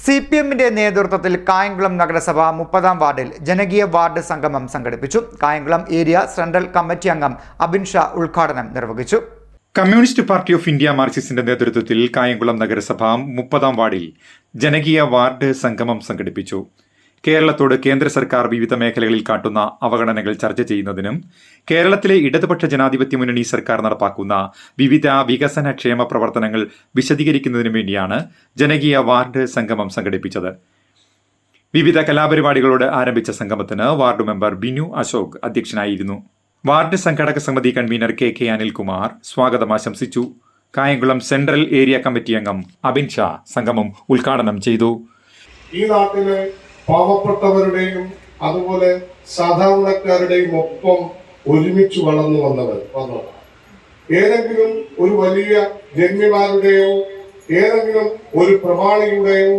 C P എമ്മിന്റെ നേതൃത്വത്തിൽ കായംകുളം നഗരസഭ മുപ്പതാം വാർഡിൽ ജനകീയ വാർഡ് സംഗമം സംഘടിപ്പിച്ചു. കായംകുളം ഏരിയ സെൻട്രൽ കമ്മിറ്റി അംഗം അബിൻ ഷാ ഉദ്ഘാടനം നിർവഹിച്ചു. കമ്മ്യൂണിസ്റ്റ് പാർട്ടി ഓഫ് ഇന്ത്യ മാർക്സിസ്റ്റിന്റെ നേതൃത്വത്തിൽ കായംകുളം നഗരസഭ മുപ്പതാം വാർഡിൽ ജനകീയ വാർഡ് സംഗമം സംഘടിപ്പിച്ചു. കേരളത്തോട് കേന്ദ്ര സർക്കാർ വിവിധ മേഖലകളിൽ കാട്ടുന്ന അവഗണനകൾ ചർച്ച ചെയ്യുന്നതിനും കേരളത്തിലെ ഇടതുപക്ഷ ജനാധിപത്യ മുന്നണി സർക്കാർ നടപ്പാക്കുന്ന വിവിധ വികസന ക്ഷേമ പ്രവർത്തനങ്ങൾ വിശദീകരിക്കുന്നതിനു വേണ്ടിയാണ് ജനകീയ വാർഡ് സംഗമം സംഘടിപ്പിച്ചത്. വിവിധ കലാപരിപാടികളോട് ആരംഭിച്ച സംഗമത്തിന് വാർഡ് മെമ്പർ ബിനു അശോക് അധ്യക്ഷനായിരുന്നു. വാർഡ് സംഘടക സമിതി കൺവീനർ കെ കെ അനിൽകുമാർ സ്വാഗതം ആശംസിച്ചു. കായംകുളം സെൻട്രൽ ഏരിയ കമ്മിറ്റി അംഗം അബിൻ ഷാ സംഗമം ഉദ്ഘാടനം ചെയ്തു. ഈ നാട്ടിലെ പാവപ്പെട്ടവരുടെയും അതുപോലെ സാധാരണക്കാരുടെയും ഒപ്പം ഒരുമിച്ച് വളർന്നു വന്നവർ വന്നവർ ഏതെങ്കിലും ഒരു വലിയ ജന്മിമാരുടെയോ ഏതെങ്കിലും ഒരു പ്രമാണിയുടെയോ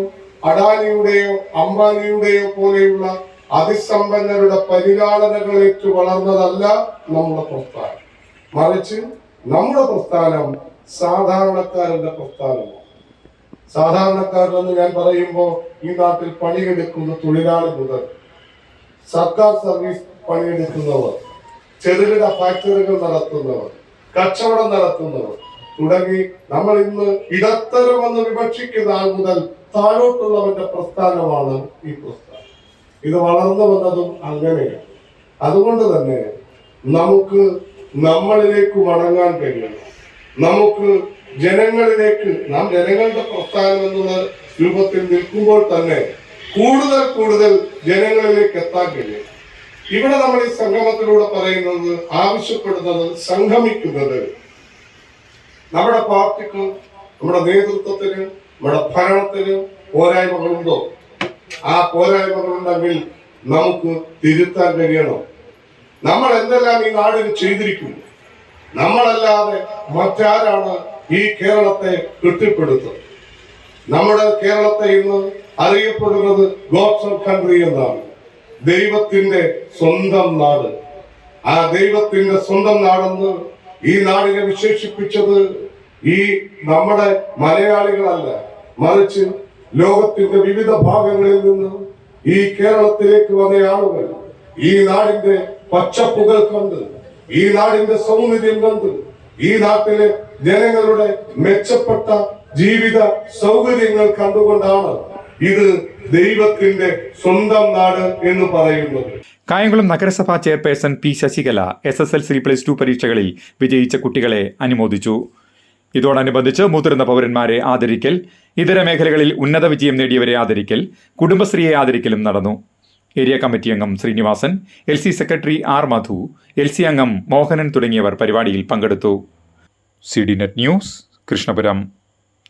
അഡാനിയുടെയോ അംബാനിയുടെയോ പോലെയുള്ള അതിസമ്പന്നരുടെ പരിലാളനകളേറ്റു വളർന്നതല്ല നമ്മുടെ പ്രസ്ഥാനം. മറിച്ച് നമ്മുടെ പ്രസ്ഥാനം സാധാരണക്കാരന്റെ പ്രസ്ഥാനമാണ്. സാധാരണക്കാരെന്ന് ഞാൻ പറയുമ്പോൾ ഈ നാട്ടിൽ പണിയെടുക്കുന്ന തൊഴിലാളി മുതൽ സർക്കാർ സർവീസ് പണിയെടുക്കുന്നവർ ചെറുകിട ഫാക്ടറികൾ നടത്തുന്നവർ കച്ചവടം നടത്തുന്നവർ തുടങ്ങി നമ്മൾ ഇന്ന് ഇടത്തരമെന്ന് വിപക്ഷിക്കുന്ന ആൾ മുതൽ താഴോട്ടുള്ളവന്റെ പ്രസ്ഥാനമാണ് ഈ പ്രസ്ഥാനം. ഇത് വളർന്നു വന്നതും അങ്ങനെയാണ്. അതുകൊണ്ട് തന്നെ നമുക്ക് നമ്മളിലേക്ക് മടങ്ങാൻ കഴിയണം. നമുക്ക് ജനങ്ങളിലേക്ക് നാം ജനങ്ങളുടെ പ്രസ്ഥാനം എന്നുള്ള രൂപത്തിൽ നിൽക്കുമ്പോൾ തന്നെ കൂടുതൽ കൂടുതൽ ജനങ്ങളിലേക്ക് എത്താൻ കഴിയും. ഇവിടെ നമ്മൾ ഈ സംഗമത്തിലൂടെ പറയുന്നത് ആവശ്യപ്പെടുന്നത് സംഗമിക്കുന്നത് നമ്മുടെ പാർട്ടിക്ക് നമ്മുടെ നേതൃത്വത്തിന് നമ്മുടെ ഭരണത്തിന് പോരായ്മകളുണ്ടോ? ആ പോരായ്മകളുണ്ടെങ്കിൽ നമുക്ക് തിരുത്താൻ കഴിയണം? നമ്മൾ എന്തെല്ലാം ഈ നാടിന് ചെയ്തിരിക്കുന്നു? നമ്മളല്ലാതെ മറ്റാരാണ് ഈ കേരളത്തെ കെട്ടിപ്പടുത്തത് നമ്മുടെ കേരളത്തെ ഇന്ന് അറിയപ്പെടുന്നത് ഗോഡ്സ് ഓഫ് കൺട്രി എന്നാണ്. ദൈവത്തിന്റെ സ്വന്തം നാട്. ആ ദൈവത്തിന്റെ സ്വന്തം നാടെന്ന് ഈ നാടിനെ വിശേഷിപ്പിച്ചത് ഈ നമ്മുടെ മലയാളികളല്ല മറിച്ച് ലോകത്തിന്റെ വിവിധ ഭാഗങ്ങളിൽ നിന്ന് ഈ കേരളത്തിലേക്ക് വന്ന ആളുകൾ ഈ നാടിന്റെ പച്ചപ്പുകൾ കണ്ട് ഈ നാടിന്റെ സൗന്ദര്യം കണ്ട് ഈ നാട്ടിലെ ജനങ്ങളുടെ മെച്ചപ്പെട്ട ജീവിത സൗകര്യങ്ങൾ കണ്ടുകൊണ്ടാണ് ഇത് ദൈവത്തിന്റെ സ്വന്തം നാട് എന്ന് പറയുന്നത്. കായംകുളം നഗരസഭാ chairperson P Sasikala S S L C plus two പരീക്ഷകളിൽ വിജയിച്ച കുട്ടികളെ അനുമോദിച്ചു. ഇതോടനുബന്ധിച്ച് മുതിർന്ന പൗരന്മാരെ ആദരിക്കൽ ഇതര മേഖലകളിൽ ഉന്നത വിജയം നേടിയവരെ ആദരിക്കൽ കുടുംബശ്രീയെ ആദരിക്കലും നടന്നു. ഏരിയ കമ്മിറ്റി അംഗം Srinivasan L C secretary R Madhu L C അംഗം മോഹനൻ തുടങ്ങിയവർ പരിപാടിയിൽ പങ്കെടുത്തു. C D net news Krishnapuram.